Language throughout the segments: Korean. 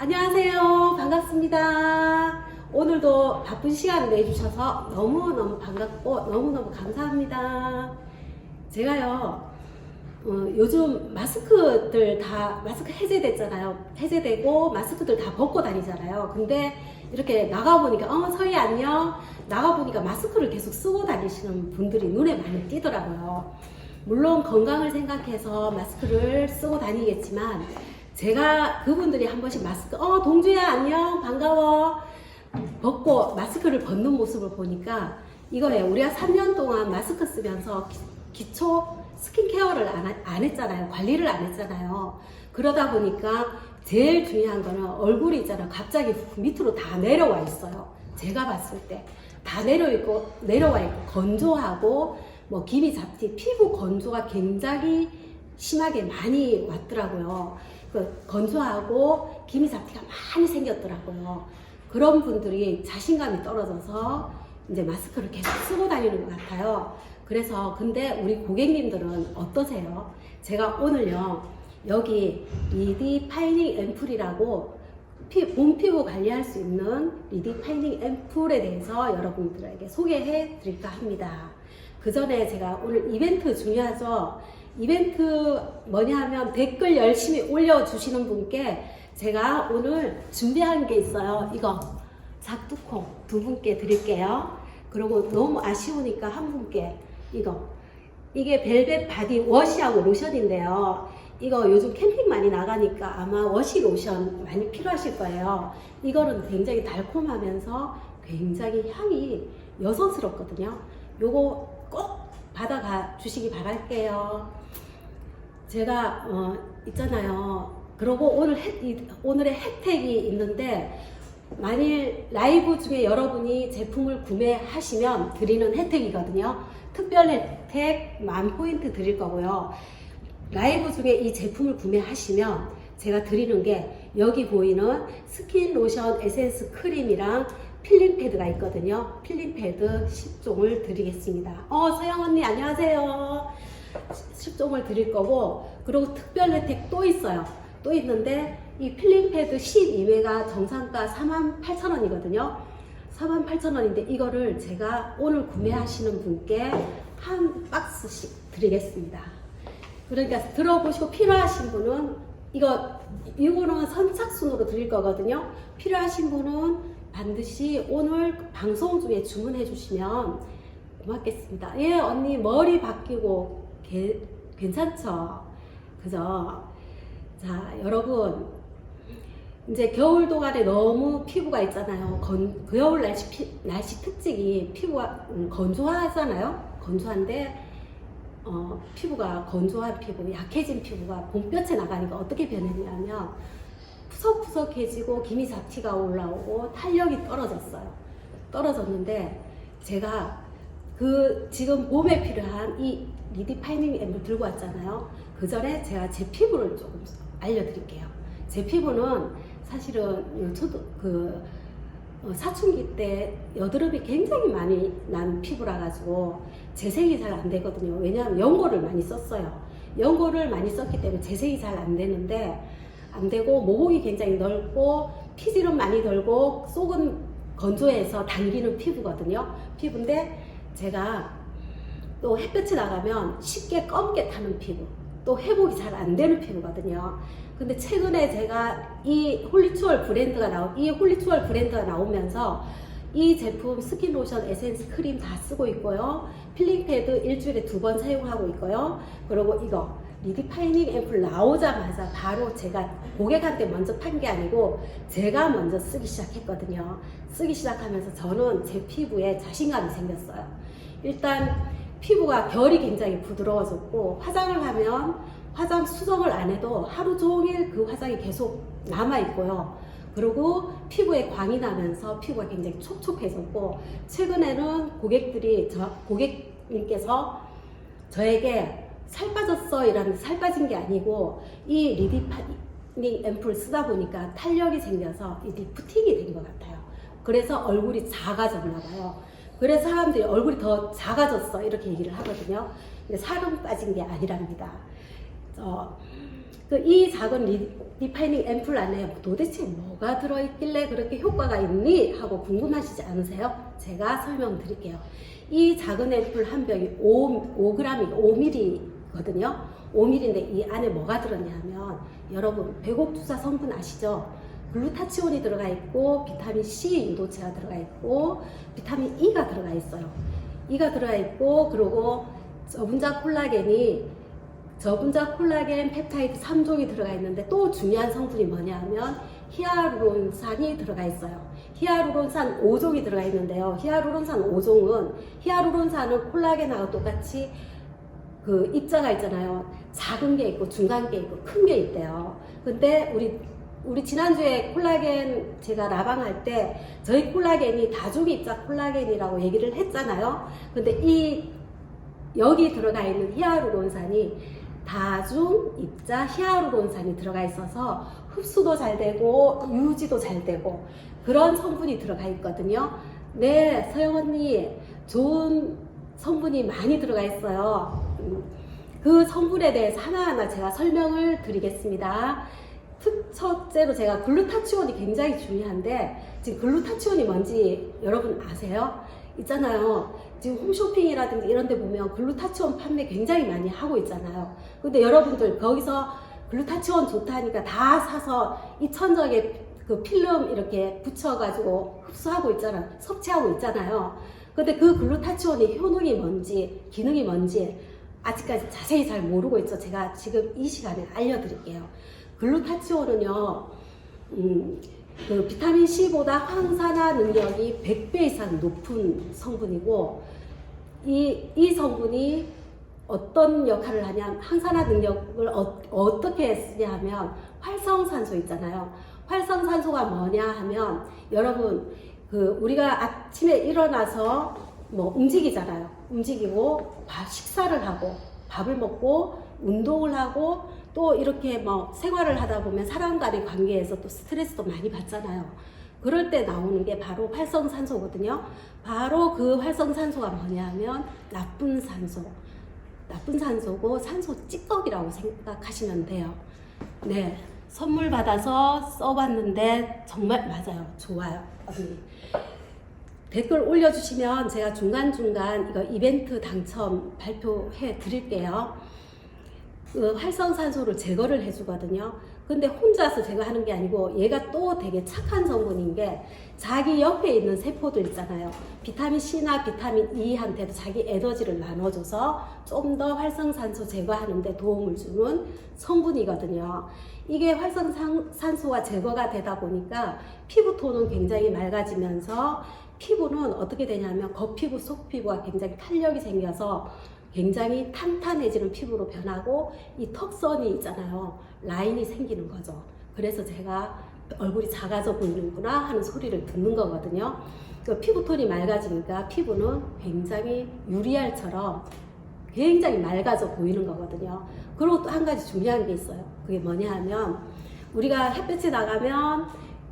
안녕하세요. 반갑습니다. 오늘도 바쁜 시간 내주셔서 너무너무 반갑고 너무너무 감사합니다. 제가요, 어, 요즘 마스크들 다, 마스크 해제됐잖아요. 해제되고 마스크들 다 벗고 다니잖아요. 근데 이렇게 나가보니까, 어, 서희 안녕. 나가보니까 마스크를 계속 쓰고 다니시는 분들이 눈에 많이 띄더라고요. 물론 건강을 생각해서 마스크를 쓰고 다니겠지만, 제가 그분들이 한 번씩 마스크, 어, 동주야, 안녕, 반가워. 벗고 마스크를 벗는 모습을 보니까 이거예요. 우리가 3년 동안 마스크 쓰면서 기, 기초 스킨케어를 안 했잖아요. 관리를 안 했잖아요. 그러다 보니까 제일 중요한 거는 얼굴이 있잖아요. 갑자기 밑으로 다 내려와 있어요. 제가 봤을 때. 다 내려 있고, 내려와 있고, 건조하고, 뭐, 기미 잡티, 피부 건조가 굉장히 심하게 많이 왔더라고요. 그 건조하고 기미 잡티가 많이 생겼더라고요. 그런 분들이 자신감이 떨어져서 이제 마스크를 계속 쓰고 다니는 것 같아요. 그래서 근데 우리 고객님들은 어떠세요? 제가 오늘요 여기 리디 파이닝 앰플이라고 피, 몸 피부 관리할 수 있는 리디 파이닝 앰플에 대해서 여러분들에게 소개해 드릴까 합니다. 그 전에 제가 오늘 이벤트 중요하죠? 이벤트 뭐냐 하면 댓글 열심히 올려주시는 분께 제가 오늘 준비한 게 있어요. 이거 작두콩 두 분께 드릴게요. 그리고 너무 아쉬우니까 한 분께 이거 이게 벨벳 바디 워시하고 로션인데요. 이거 요즘 캠핑 많이 나가니까 아마 워시 로션 많이 필요하실 거예요. 이거는 굉장히 달콤하면서 굉장히 향이 여성스럽거든요. 요거 꼭 받아가 주시기 바랄게요. 제가 어, 있잖아요. 그리고 오늘 혜, 이- 오늘의 혜택이 있는데 만일 라이브 중에 여러분이 제품을 구매하시면 드리는 혜택이거든요. 특별 혜택 만 포인트 드릴 거고요. 라이브 중에 이 제품을 구매하시면 제가 드리는 게 여기 보이는 스킨 로션 에센스 크림이랑 필링 패드가 있거든요. 필링 패드 10종을 드리겠습니다. 어, 서영 언니 안녕하세요. 10종을 드릴 거고 그리고 특별 혜택 또 있어요. 또 있는데 이 필링 패드 12매가 정상가 48,000원이거든요. 48,000원인데 이거를 제가 오늘 구매하시는 분께 한 박스씩 드리겠습니다. 그러니까 들어보시고 필요하신 분은 이거 이거는 선착순으로 드릴 거거든요. 필요하신 분은 반드시 오늘 방송 중에 주문해 주시면 고맙겠습니다. 예, 언니 머리 바뀌고 개- 괜찮죠? 그죠? 자, 여러분 이제 겨울 동안에 너무 피부가 있잖아요. 건, 겨울 날씨, 피- 날씨 특징이 피부가 음, 건조하잖아요. 건조한데 어, 피부가 건조한 피부, 약해진 피부가 봄볕에 나가니까 어떻게 변했냐면 푸석푸석해지고 기미 잡티가 올라오고 탄력이 떨어졌어요. 떨어졌는데 제가 그 지금 봄에 필요한 이 리디파이닝 앰플 들고 왔잖아요. 그 전에 제가 제 피부를 조금 알려드릴게요. 제 피부는 사실은 저도 그 어, 사춘기 때 여드름이 굉장히 많이 난 피부라 가지고 재생이 잘 안 되거든요. 왜냐하면 연고를 많이 썼어요. 연고를 많이 썼기 때문에 재생이 잘 안 되는데 안 되고 모공이 굉장히 넓고 피지름 많이 돌고 속은 건조해서 당기는 피부거든요. 피부인데 제가 또 햇볕에 나가면 쉽게 검게 타는 피부, 또 회복이 잘 안 되는 피부거든요. 근데 최근에 제가 이 홀리추얼 브랜드가 나오, 이 홀리추얼 브랜드가 나오면서 이 제품 스킨 로션 에센스 크림 다 쓰고 있고요. 필링 패드 일주일에 두 번 사용하고 있고요. 그리고 이거 리디파이닝 앰플 나오자마자 바로 제가 고객한테 먼저 판 게 아니고 제가 먼저 쓰기 시작했거든요. 쓰기 시작하면서 저는 제 피부에 자신감이 생겼어요. 일단 피부가 결이 굉장히 부드러워졌고 화장을 하면 화장 수정을 안 해도 하루 종일 그 화장이 계속 남아 있고요. 그리고 피부에 광이 나면서 피부가 굉장히 촉촉해졌고 최근에는 고객들이 저 고객님께서 저에게 살 빠졌어 이라는 살 빠진 게 아니고 이 리디파닝 앰플 쓰다 보니까 탄력이 생겨서 이 리프팅이 된 것 같아요. 그래서 얼굴이 작아졌나 봐요. 그래서 사람들이 얼굴이 더 작아졌어 이렇게 얘기를 하거든요. 근데 살은 빠진 게 아니랍니다. 어, 그이 작은 리, 리파이닝 앰플 안에 도대체 뭐가 들어있길래 그렇게 효과가 있니? 하고 궁금하시지 않으세요? 제가 설명드릴게요. 이 작은 앰플 한 병이 5, 5g이 5ml거든요. 5ml인데 이 안에 뭐가 들었냐 하면 여러분 배곡주사 성분 아시죠? 글루타치온이 들어가 있고 비타민 C 인도체가 들어가 있고 비타민 E가 들어가 있어요. E가 들어가 있고 그리고 저분자 콜라겐이 저분자 콜라겐 펩타이드 3종이 들어가 있는데 또 중요한 성분이 뭐냐 하면 히아루론산이 들어가 있어요. 히아루론산 5종이 들어가 있는데요. 히아루론산 5종은 히아루론산은 콜라겐하고 똑같이 그 입자가 있잖아요. 작은 게 있고 중간 게 있고 큰 게 있대요. 근데 우리 우리 지난주에 콜라겐 제가 라방할 때 저희 콜라겐이 다중 입자 콜라겐이라고 얘기를 했잖아요. 근데 이 여기 들어가 있는 히아루론산이 다중 입자 히아루론산이 들어가 있어서 흡수도 잘 되고 유지도 잘 되고 그런 성분이 들어가 있거든요. 네, 서영 언니 좋은 성분이 많이 들어가 있어요. 음, 그 성분에 대해서 하나하나 제가 설명을 드리겠습니다. 특 첫째로 제가 글루타치온이 굉장히 중요한데 지금 글루타치온이 뭔지 여러분 아세요? 있잖아요. 지금 홈쇼핑이라든지 이런 데 보면 글루타치온 판매 굉장히 많이 하고 있잖아요. 근데 여러분들 거기서 글루타치온 좋다니까 다 사서 이 천적에 그 필름 이렇게 붙여가지고 흡수하고 있잖아요. 섭취하고 있잖아요. 근데 그 글루타치온이 효능이 뭔지, 기능이 뭔지 아직까지 자세히 잘 모르고 있죠. 제가 지금 이 시간에 알려드릴게요. 글루타치온은요, 음, 그 비타민 C보다 항산화 능력이 100배 이상 높은 성분이고, 이, 이 성분이 어떤 역할을 하냐면, 항산화 능력을 어, 떻게 쓰냐 하면, 활성산소 있잖아요. 활성산소가 뭐냐 하면, 여러분, 그, 우리가 아침에 일어나서 뭐 움직이잖아요. 움직이고, 밥, 식사를 하고, 밥을 먹고, 운동을 하고, 또 이렇게 뭐 생활을 하다 보면 사람과의 관계에서 또 스트레스도 많이 받잖아요. 그럴 때 나오는 게 바로 활성산소거든요. 바로 그 활성산소가 뭐냐면 나쁜 산소. 나쁜 산소고 산소 찌꺼기라고 생각하시면 돼요. 네. 선물 받아서 써봤는데 정말 맞아요. 좋아요. 언니. 댓글 올려주시면 제가 중간중간 이거 이벤트 당첨 발표해 드릴게요. 그 활성산소를 제거를 해주거든요. 근데 혼자서 제거하는 게 아니고 얘가 또 되게 착한 성분인 게 자기 옆에 있는 세포들 있잖아요. 비타민 C나 비타민 E한테도 자기 에너지를 나눠줘서 좀 더 활성산소 제거하는데 도움을 주는 성분이거든요. 이게 활성산소가 제거가 되다 보니까 피부톤은 굉장히 맑아지면서 피부는 어떻게 되냐면 겉피부, 속피부가 굉장히 탄력이 생겨서 굉장히 탄탄해지는 피부로 변하고 이 턱선이 있잖아요. 라인이 생기는 거죠. 그래서 제가 얼굴이 작아져 보이는구나 하는 소리를 듣는 거거든요. 그 피부톤이 맑아지니까 피부는 굉장히 유리알처럼 굉장히 맑아져 보이는 거거든요. 그리고 또 한 가지 중요한 게 있어요. 그게 뭐냐 하면 우리가 햇볕에 나가면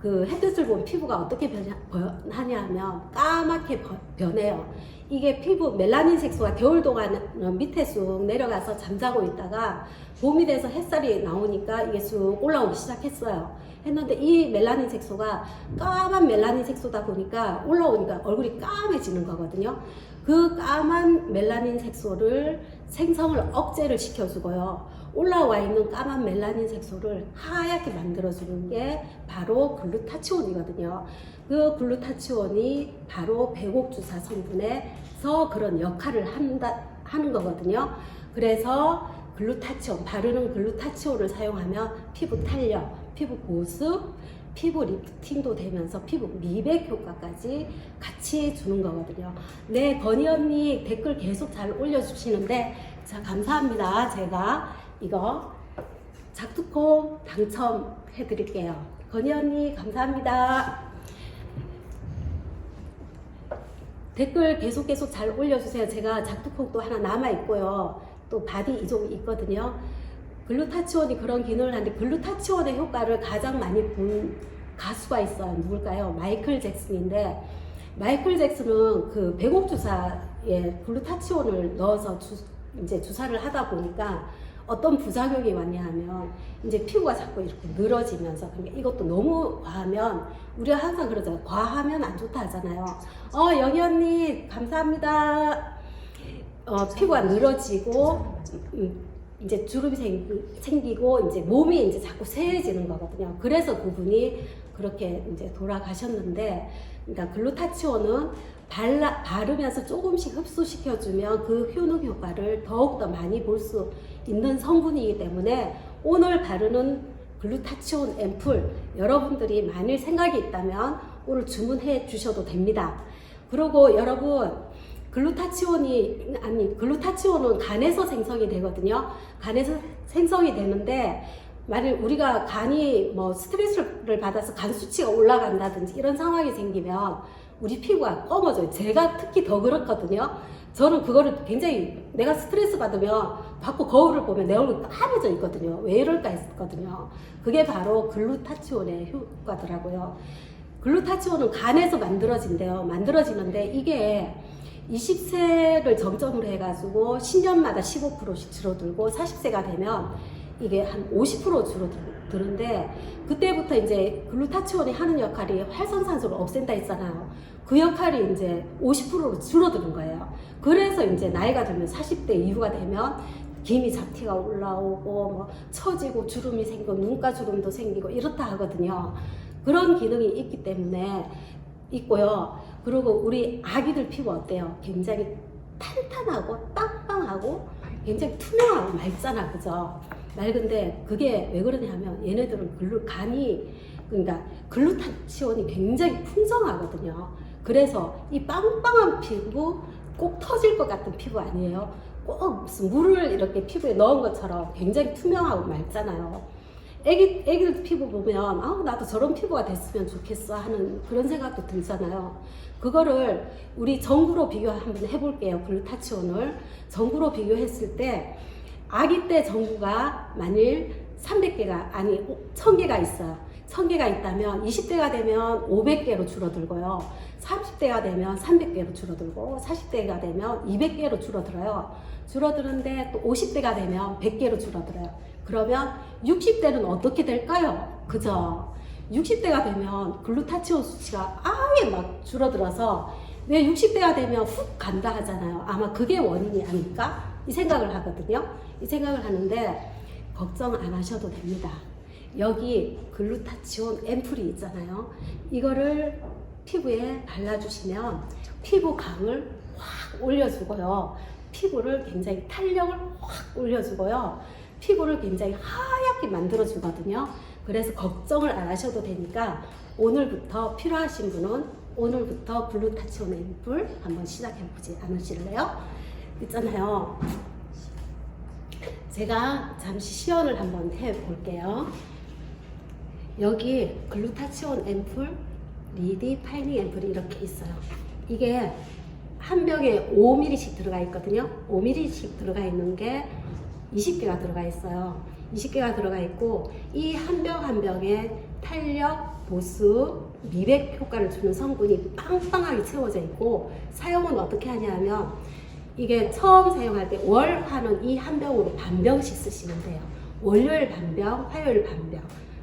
그 햇볕을 보면 피부가 어떻게 변하, 변하냐 하면 까맣게 버- 변해요. 이게 피부 멜라닌 색소가 겨울 동안은 밑에 쑥 내려가서 잠자고 있다가 봄이 돼서 햇살이 나오니까 이게 쑥 올라오기 시작했어요. 했는데 이 멜라닌 색소가 까만 멜라닌 색소다 보니까 올라오니까 얼굴이 까매지는 거거든요. 그 까만 멜라닌 색소를 생성을 억제를 시켜주고요. 올라와 있는 까만 멜라닌 색소를 하얗게 만들어주는 게 바로 글루타치온이거든요. 그 글루타치온이 바로 배곡주사 성분에서 그런 역할을 한다, 하는 거거든요. 그래서 글루타치온, 바르는 글루타치온을 사용하면 피부 탄력, 피부 보습, 피부 리프팅도 되면서 피부 미백 효과까지 같이 주는 거거든요. 네, 건희 언니 댓글 계속 잘 올려주시는데, 자, 감사합니다. 제가 이거 작두콩 당첨해 드릴게요. 건희 언니, 감사합니다. 댓글 계속 계속 잘 올려주세요. 제가 작두콩 또 하나 남아 있고요. 또 바디 이종이 있거든요. 글루타치온이 그런 기능을 하는데 글루타치온의 효과를 가장 많이 본 가수가 있어요. 누굴까요? 마이클 잭슨인데 마이클 잭슨은 그 배곡 주사에 글루타치온을 넣어서 주, 이제 주사를 하다 보니까 어떤 부작용이 왔냐 하면 이제 피부가 자꾸 이렇게 늘어지면서 그러니까 이것도 너무 과하면 우리가 항상 그러잖아요. 과하면 안 좋다 하잖아요. 어 영희 언니 감사합니다. 어, 피부가 늘어지고 음, 이제 주름이 생, 생기고 이제 몸이 이제 자꾸 쇠해지는 거거든요. 그래서 그분이 그렇게 이제 돌아가셨는데, 그러니까 글루타치온은 발라, 바르면서 조금씩 흡수시켜주면 그 효능 효과를 더욱더 많이 볼 수 있는 성분이기 때문에 오늘 바르는 글루타치온 앰플 여러분들이 만일 생각이 있다면 오늘 주문해 주셔도 됩니다. 그리고 여러분 글루타치온이 아니 글루타치온은 간에서 생성이 되거든요. 간에서 생성이 되는데 만일 우리가 간이 뭐 스트레스를 받아서 간 수치가 올라간다든지 이런 상황이 생기면 우리 피부가 검어져요. 제가 특히 더 그렇거든요. 저는 그거를 굉장히 내가 스트레스 받으면 받고 거울을 보면 내 얼굴 까매져 있거든요. 왜 이럴까 했거든요. 그게 바로 글루타치온의 효과더라고요. 글루타치온은 간에서 만들어진대요. 만들어지는데 이게 20세를 정점으로 해가지고 10년마다 15%씩 줄어들고 40세가 되면 이게 한 50% 줄어드는데 그때부터 이제 글루타치온이 하는 역할이 활성산소를 없앤다 했잖아요. 그 역할이 이제 50%로 줄어드는 거예요. 그래서 이제 나이가 들면 40대 이후가 되면 기미 잡티가 올라오고 뭐 처지고 주름이 생기고 눈가 주름도 생기고 이렇다 하거든요. 그런 기능이 있기 때문에 있고요. 그리고 우리 아기들 피부 어때요? 굉장히 탄탄하고 빵빵하고 굉장히 투명하고 맑잖아, 그죠? 맑은데 그게 왜 그러냐면 얘네들은 글루 간이 그러니까 글루타치온이 굉장히 풍성하거든요. 그래서 이 빵빵한 피부 꼭 터질 것 같은 피부 아니에요? 꼭 무슨 물을 이렇게 피부에 넣은 것처럼 굉장히 투명하고 맑잖아요. 애기, 애기들 피부 보면, 아 나도 저런 피부가 됐으면 좋겠어 하는 그런 생각도 들잖아요. 그거를 우리 전구로 비교 한번 해볼게요. 글루타치온을. 전구로 비교했을 때, 아기 때 전구가 만일 300개가, 아니, 1000개가 있어요. 1000개가 있다면 20대가 되면 500개로 줄어들고요. 30대가 되면 300개로 줄어들고 40대가 되면 200개로 줄어들어요. 줄어드는데 또 50대가 되면 100개로 줄어들어요. 그러면 60대는 어떻게 될까요? 그죠? 60대가 되면 글루타치온 수치가 아예 막 줄어들어서 왜 60대가 되면 훅 간다 하잖아요. 아마 그게 원인이 아닐까? 이 생각을 하거든요. 이 생각을 하는데 걱정 안 하셔도 됩니다. 여기 글루타치온 앰플이 있잖아요. 이거를 피부에 발라주시면 피부 강을 확 올려주고요. 피부를 굉장히 탄력을 확 올려주고요. 피부를 굉장히 하얗게 만들어주거든요. 그래서 걱정을 안 하셔도 되니까 오늘부터 필요하신 분은 오늘부터 글루타치온 앰플 한번 시작해보지 않으실래요? 있잖아요. 제가 잠시 시연을 한번 해볼게요. 여기 글루타치온 앰플, 리디 파이닝 앰플이 이렇게 있어요. 이게 한 병에 5ml씩 들어가 있거든요. 5ml씩 들어가 있는 게 20개가 들어가 있어요. 20개가 들어가 있고 이 한 병 한 병에 탄력, 보습, 미백 효과를 주는 성분이 빵빵하게 채워져 있고 사용은 어떻게 하냐면 이게 처음 사용할 때 월화는 이 한 병으로 반 병씩 쓰시면 돼요. 월요일 반 병, 화요일 반 병.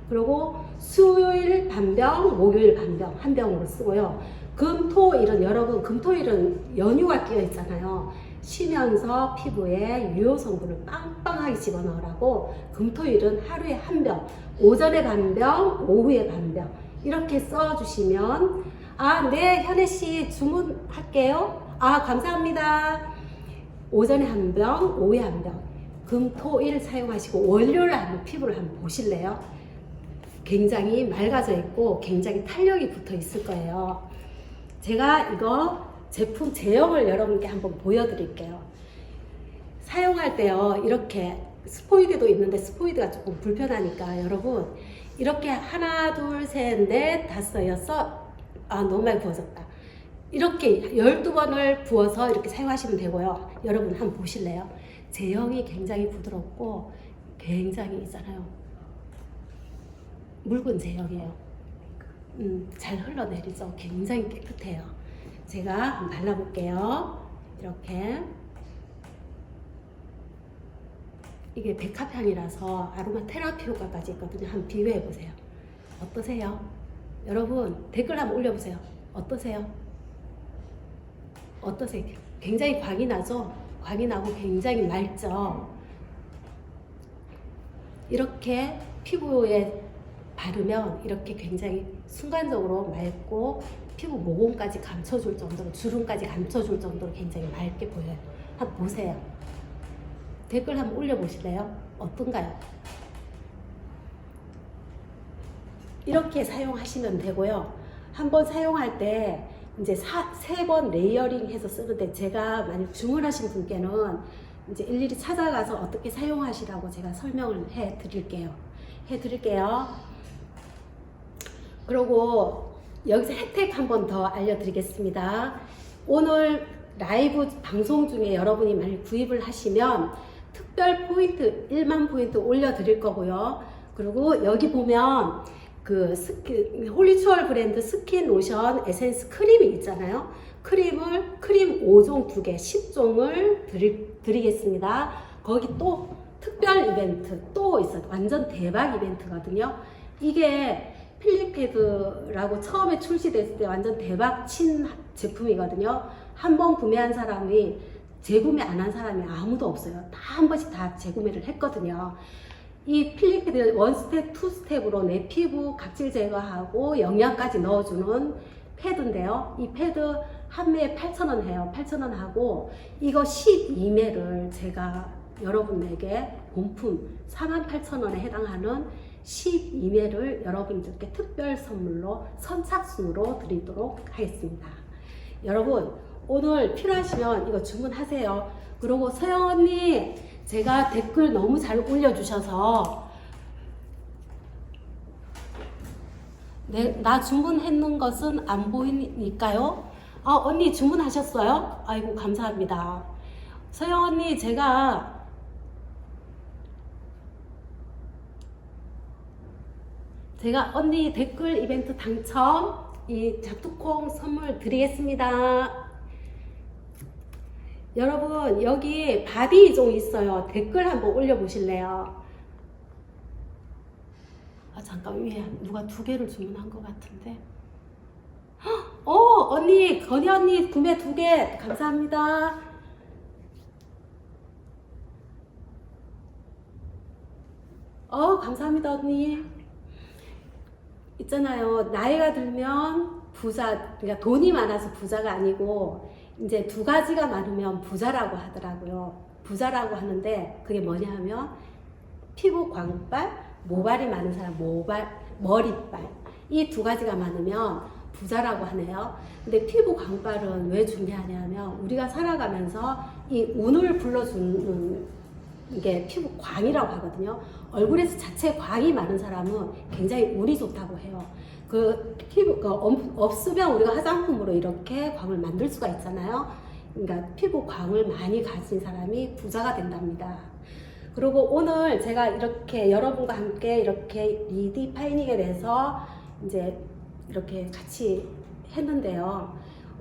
그리고 수요일 반 병, 목요일 반 병, 한 병으로 쓰고요. 금, 토, 일은 여러분 금, 토, 일은 연휴가 끼어 있잖아요. 쉬면서 피부에 유효 성분을 빵빵하게 집어넣으라고 금, 토, 일은 하루에 한 병, 오전에 반 병, 오후에 반 병. 이렇게 써주시면 아, 네, 현애 씨 주문할게요. 아, 감사합니다. 오전에 한 병, 오후에 한 병. 금, 토, 일 사용하시고 월요일 한번 피부를 한번 보실래요? 굉장히 맑아져 있고 굉장히 탄력이 붙어 있을 거예요. 제가 이거 제품 제형을 여러분께 한번 보여드릴게요. 사용할 때요, 이렇게 스포이드도 있는데 스포이드가 조금 불편하니까 여러분 이렇게 하나, 둘, 셋, 넷, 다섯, 여섯 아 너무 많이 부어졌다. 이렇게 12번을 부어서 이렇게 사용하시면 되고요. 여러분 한번 보실래요? 제형이 굉장히 부드럽고 굉장히 있잖아요. 묽은 제형이에요. 음, 잘 흘러내리죠. 굉장히 깨끗해요. 제가 발라볼게요. 이렇게. 이게 백합향이라서 아로마 테라피 효과까지 있거든요. 한번 비교해 보세요. 어떠세요? 여러분 댓글 한번 올려보세요. 어떠세요? 어떠세요? 굉장히 광이 나죠? 광이 나고 굉장히 맑죠? 이렇게 피부에 바르면 이렇게 굉장히 순간적으로 맑고 피부 모공까지 감춰줄 정도로 주름까지 감춰줄 정도로 굉장히 맑게 보여요. 한번 보세요. 댓글 한번 올려보실래요? 어떤가요? 이렇게 사용하시면 되고요. 한번 사용할 때 이제 세 번 레이어링 해서 쓰는데 제가 만약 주문하신 분께는 이제 일일이 찾아가서 어떻게 사용하시라고 제가 설명을 해 드릴게요. 해 드릴게요. 그리고 여기서 혜택 한 번 더 알려드리겠습니다. 오늘 라이브 방송 중에 여러분이 만약 구입을 하시면 특별 포인트 1만 포인트 올려드릴 거고요. 그리고 여기 보면 그 스킨, 홀리추얼 브랜드 스킨 로션 에센스 크림이 있잖아요. 크림을 크림 5종 2개 10종을 드리, 드리겠습니다. 거기 또 특별 이벤트 또 있어요. 완전 대박 이벤트거든요. 이게 필리패드라고 처음에 출시됐을 때 완전 대박 친 제품이거든요. 한 번 구매한 사람이 재구매 안 한 사람이 아무도 없어요. 다 한 번씩 다 재구매를 했거든요. 이 필리패드 원스텝, 투스텝으로 내 피부 각질 제거하고 영양까지 넣어주는 패드인데요. 이 패드 한 매에 8,000원 해요. 8,000원 하고 이거 12매를 제가 여러분에게 본품 48,000원에 해당하는 12매를 여러분들께 특별 선물로 선착순으로 드리도록 하겠습니다. 여러분 오늘 필요하시면 이거 주문하세요. 그리고 서영 언니 제가 댓글 너무 잘 올려주셔서 네, 나 주문했는 것은 안 보이니까요. 아, 언니 주문하셨어요? 아이고, 감사합니다. 서영 언니, 제가 제가 언니 댓글 이벤트 당첨 이 잡두콩 선물 드리겠습니다. 여러분 여기 바디종 있어요. 댓글 한번 올려보실래요? 아 잠깐 위에 누가 두 개를 주문한 것 같은데. 어 언니 건희 언니 구매 두 개 감사합니다. 어 감사합니다 언니. 있잖아요. 나이가 들면 부자, 그러니까 돈이 많아서 부자가 아니고 이제 두 가지가 많으면 부자라고 하더라고요. 부자라고 하는데 그게 뭐냐 하면 피부 광발, 모발이 많은 사람 모발, 머리빨 이두 가지가 많으면 부자라고 하네요. 근데 피부 광발은 왜 중요하냐면 우리가 살아가면서 이 운을 불러주는 이게 피부 광이라고 하거든요. 얼굴에서 자체 광이 많은 사람은 굉장히 운이 좋다고 해요. 그 피부 그 없- 없으면 우리가 화장품으로 이렇게 광을 만들 수가 있잖아요. 그러니까 피부 광을 많이 가진 사람이 부자가 된답니다. 그리고 오늘 제가 이렇게 여러분과 함께 이렇게 리디파이닝에 대해서 이제 이렇게 같이 했는데요.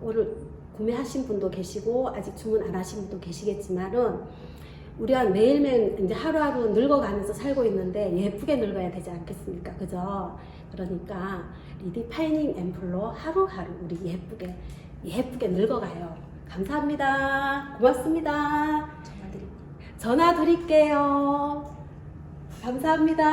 오늘 구매하신 분도 계시고 아직 주문 안 하신 분도 계시겠지만은 우리가 매일매일 이제 하루하루 늙어가면서 살고 있는데 예쁘게 늙어야 되지 않겠습니까? 그죠? 그러니까 리디파이닝 앰플로 하루하루 우리 예쁘게 예쁘게 늙어가요. 감사합니다. 고맙습니다. 전화 드릴게요. 감사합니다.